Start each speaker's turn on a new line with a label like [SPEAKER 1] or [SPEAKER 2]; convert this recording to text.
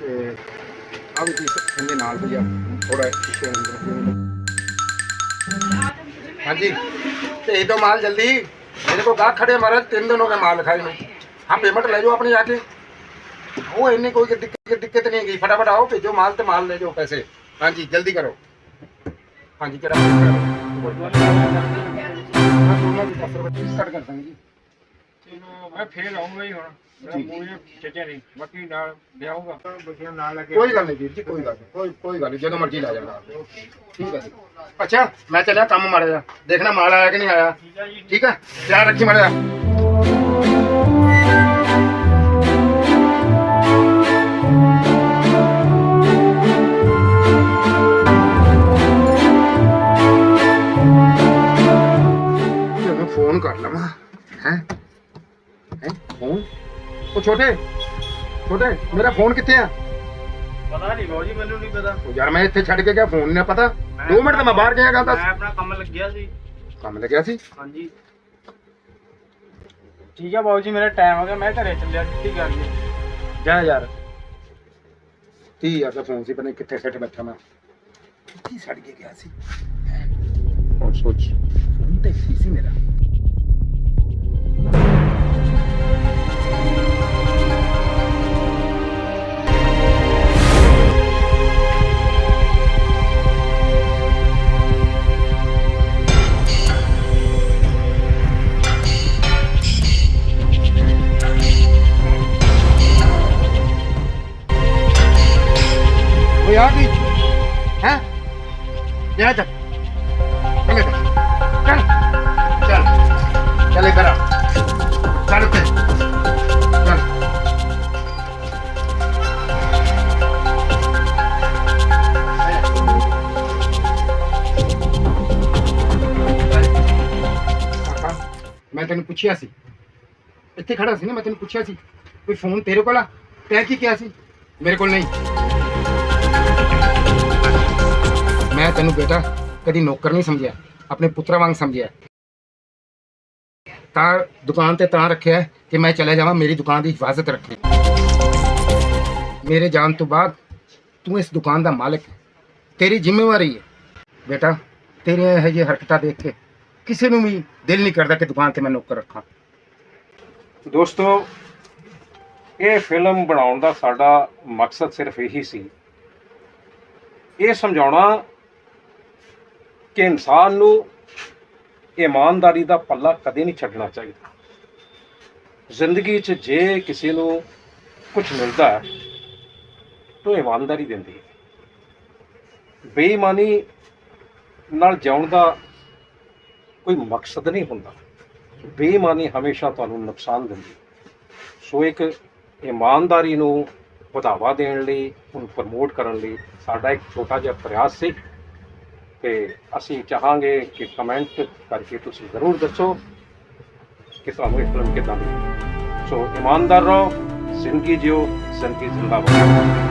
[SPEAKER 1] ਤੇ ਆ ਵੀ ਪੀਸ ਇਹਦੇ ਨਾਲ ਵੀ ਆ ਥੋੜਾ ਸ਼ੀਸ਼ੇ ਅੰਦਰ ਹਾਂਜੀ, ਤੇ ਇਹ ਤੋਂ ਮਾਲ ਜਲਦੀ। ਮੇਰੇ ਕੋ ਗਾਹਕ ਖੜੇ ਮਹਾਰਾਜ, ਤਿੰਨ ਦਿਨ ਹੋ ਗਏ ਮਾਲ ਲਿਖਾਈ ਨੂੰ। ਹਾਂ ਪੇਮੈਂਟ ਲੈ ਜਾਓ ਆਪਣੀ ਆ ਕੇ। ਉਹ ਇੰਨੀ ਕੋਈ ਦਿੱਕਤ ਦਿੱਕਤ ਨਹੀਂ ਹੈਗੀ। ਫਟਾਫਟ ਆਓ, ਭੇਜੋ ਮਾਲ ਤੇ ਮਾਲ ਲੈ ਜਾਓ ਪੈਸੇ। ਹਾਂਜੀ, ਜਲਦੀ ਕਰੋ। ਹਾਂਜੀ, ਕਿਹੜਾ ਕੱਟ ਕਰ ਦਾਂਗੇ ਜੀ।
[SPEAKER 2] ਮੈਂ ਫੇਰ ਆਉਂਗਾ ਹੀ ਹੁਣ। ਮੇਰਾ
[SPEAKER 1] ਜੀ।
[SPEAKER 2] ਮੂੰਹ ਚੱਚੇ ਨਹੀਂ। ਬਾਕੀ ਨਾਲ ਲਿਆਉਂਗਾ ਬੱਚਿਆਂ ਨਾਲ ਲੱਗੇ।
[SPEAKER 1] ਕੋਈ ਗੱਲ ਨਹੀਂ ਵੀਰ ਜੀ ਕੋਈ ਗੱਲ ਨਹੀਂ। ਕੋਈ ਕੋਈ ਗੱਲ ਨਹੀਂ ਜਦੋਂ ਮਰਜ਼ੀ ਲੈ ਜਾਣਾ। ਠੀਕ ਹੈ ਜੀ। ਅੱਛਾ ਮੈਂ ਚੱਲਿਆ ਕੰਮ ਮਾੜਾ ਜਿਹਾ। ਦੇਖਣਾ ਮਾਲ ਆਇਆ ਕਿ ਨਹੀਂ ਆਇਆ।
[SPEAKER 2] ਠੀਕ ਹੈ ਜੀ।
[SPEAKER 1] ਠੀਕ ਹੈ ਧਿਆਨ ਰੱਖੀ ਮਾੜਾ ਫੋਨ ਕਰ ਲਵਾਂ ਹੈ? ਫੋਨ? ਉਹ ਛੋਟੇ ਛੋਟੇ ਮੇਰਾ ਫੋਨ ਕਿੱਥੇ ਆ?
[SPEAKER 2] ਪਤਾ ਨਹੀਂ ਬਾਊ ਜੀ ਮੈਨੂੰ ਨਹੀਂ ਪਤਾ।
[SPEAKER 1] ਉਹ ਯਾਰ ਮੈਂ ਇੱਥੇ ਛੱਡ ਕੇ ਗਿਆ ਫੋਨ ਨਹੀਂ ਪਤਾ। 2 ਮਿੰਟ ਤਾਂ ਮੈਂ ਬਾਹਰ ਗਿਆ ਗਾ
[SPEAKER 2] ਮੈਂ
[SPEAKER 1] ਦੱਸ
[SPEAKER 2] ਆਪਣਾ ਕੰਮ ਲੱਗਿਆ ਸੀ।
[SPEAKER 1] ਕੰਮ ਲੱਗਿਆ ਸੀ?
[SPEAKER 2] ਹਾਂਜੀ। ਠੀਕ ਹੈ ਬਾਊ ਜੀ ਮੇਰਾ ਟਾਈਮ ਹੋ ਗਿਆ ਮੈਂ ਘਰੇ ਚੱਲਿਆ ਛੁੱਟੀ ਕਰ ਲਈ
[SPEAKER 1] ਜਾ ਯਾਰ। 30000 ਦਾ ਫੋਨ ਸੀ ਪਤਾ ਨਹੀਂ ਕਿੱਥੇ ਸੈੱਟ ਬੈਠਾ ਮੈਂ। ਕੀ ਛੱਡ ਕੇ ਗਿਆ ਸੀ? ਹੈਂ? ਹੁਣ ਸੋਚ। ਫੋਨ ਤੇ ਸੀ ਸੀ ਮੇਰਾ। ਉਹ ਆ ਹੈ? ਜਾ ਚੱਲ ਚੱਲ ਇੱਧਰ। ਚੱਲ। ਚੱਲ। ਚੱਲ ਇੱਧਰ ਚੱਲ ਉੱਤੇ ਮੈਂ ਤੈਨੂੰ ਪੁੱਛਿਆ ਸੀ। ਇੱਥੇ ਖੜਾ ਸੀ ਨਾ, ਮੈਂ ਤੈਨੂੰ ਪੁੱਛਿਆ ਸੀ। ਕੋਈ ਫੋਨ ਤੇਰੇ ਕੋਲ ਆ? ਤੈਂ ਕੀ ਕਿਹਾ ਸੀ? ਮੇਰੇ ਕੋਲ ਨਹੀਂ। ਤੈਨੂੰ ਬੇਟਾ ਕਦੀ ਨੌਕਰ ਨਹੀਂ ਸਮਝਿਆ, ਆਪਣੇ ਪੁੱਤਰਾ ਵਾਂਗ ਸਮਝਿਆ। ਤਾਂ ਦੁਕਾਨ ਤੇ ਤਾਂ ਰੱਖਿਆ ਕਿ ਮੈਂ ਚਲੇ ਜਾਵਾਂ, ਮੇਰੀ ਦੁਕਾਨ ਦੀ ਹਿਫਾਜ਼ਤ ਰੱਖੇ। ਮੇਰੇ ਜਾਣ ਤੋਂ ਬਾਅਦ ਤੂੰ ਇਸ ਦੁਕਾਨ ਦਾ ਮਾਲਕ ਹੈ, ਤੇਰੀ ਜ਼ਿੰਮੇਵਾਰੀ ਹੈ। ਬੇਟਾ, ਤੇਰੀਆਂ ਇਹ ਜਿਹੀ ਹਰਕਤਾਂ ਦੇਖ ਕੇ ਕਿਸੇ ਨੂੰ ਵੀ ਦਿਲ ਨਹੀਂ ਕਰਦਾ ਕਿ ਦੁਕਾਨ ਤੇ ਮੈਂ ਨੌਕਰ ਰੱਖਾਂ।
[SPEAKER 3] ਦੋਸਤੋ, ਇਹ ਫਿਲਮ ਬਣਾਉਣ ਦਾ ਸਾਡਾ ਮਕਸਦ ਸਿਰਫ ਇਹੀ ਸੀ। ਇਹ ਸਮਝਾਉਣਾ ਕਿ ਇਨਸਾਨ ਨੂੰ ਇਮਾਨਦਾਰੀ ਦਾ ਪੱਲਾ ਕਦੇ ਨਹੀਂ ਛੱਡਣਾ ਚਾਹੀਦਾ। ਜ਼ਿੰਦਗੀ 'ਚ ਜੇ ਕਿਸੇ ਨੂੰ ਕੁਝ ਮਿਲਦਾ ਹੈ, ਤਾਂ ਇਮਾਨਦਾਰੀ ਦਿੰਦੀ ਹੈ। ਬੇਈਮਾਨੀ ਨਾਲ ਜਿਉਣ ਦਾ ਕੋਈ ਮਕਸਦ ਨਹੀਂ ਹੁੰਦਾ। ਬੇਈਮਾਨੀ ਹਮੇਸ਼ਾ ਤੁਹਾਨੂੰ ਨੁਕਸਾਨ ਦਿੰਦੀ ਸੋ ਇੱਕ ਇਮਾਨਦਾਰੀ ਨੂੰ ਵਧਾਵਾ ਦੇਣ ਲਈ, ਉਹਨੂੰ ਪ੍ਰਮੋਟ ਕਰਨ ਲਈ ਸਾਡਾ ਇੱਕ ਛੋਟਾ ਜਿਹਾ ਪ੍ਰਯਾਸ ਸੀ। ਤੇ ਅਸੀਂ ਚਾਹਾਂਗੇ ਕਿ ਕਮੈਂਟ ਕਰਕੇ ਤੁਸੀਂ ਜ਼ਰੂਰ ਦੱਸੋ ਕਿ ਤੁਹਾਨੂੰ ਇਹ ਫਿਲਮ ਕਿੱਦਾਂ ਲੱਗੀ। ਸੋ ਇਮਾਨਦਾਰ ਰਹੋ, ਜ਼ਿੰਦਗੀ ਜਿਓ, ਜ਼ਿੰਦਗੀ ਜ਼ਿੰਦਾਬਾਦ।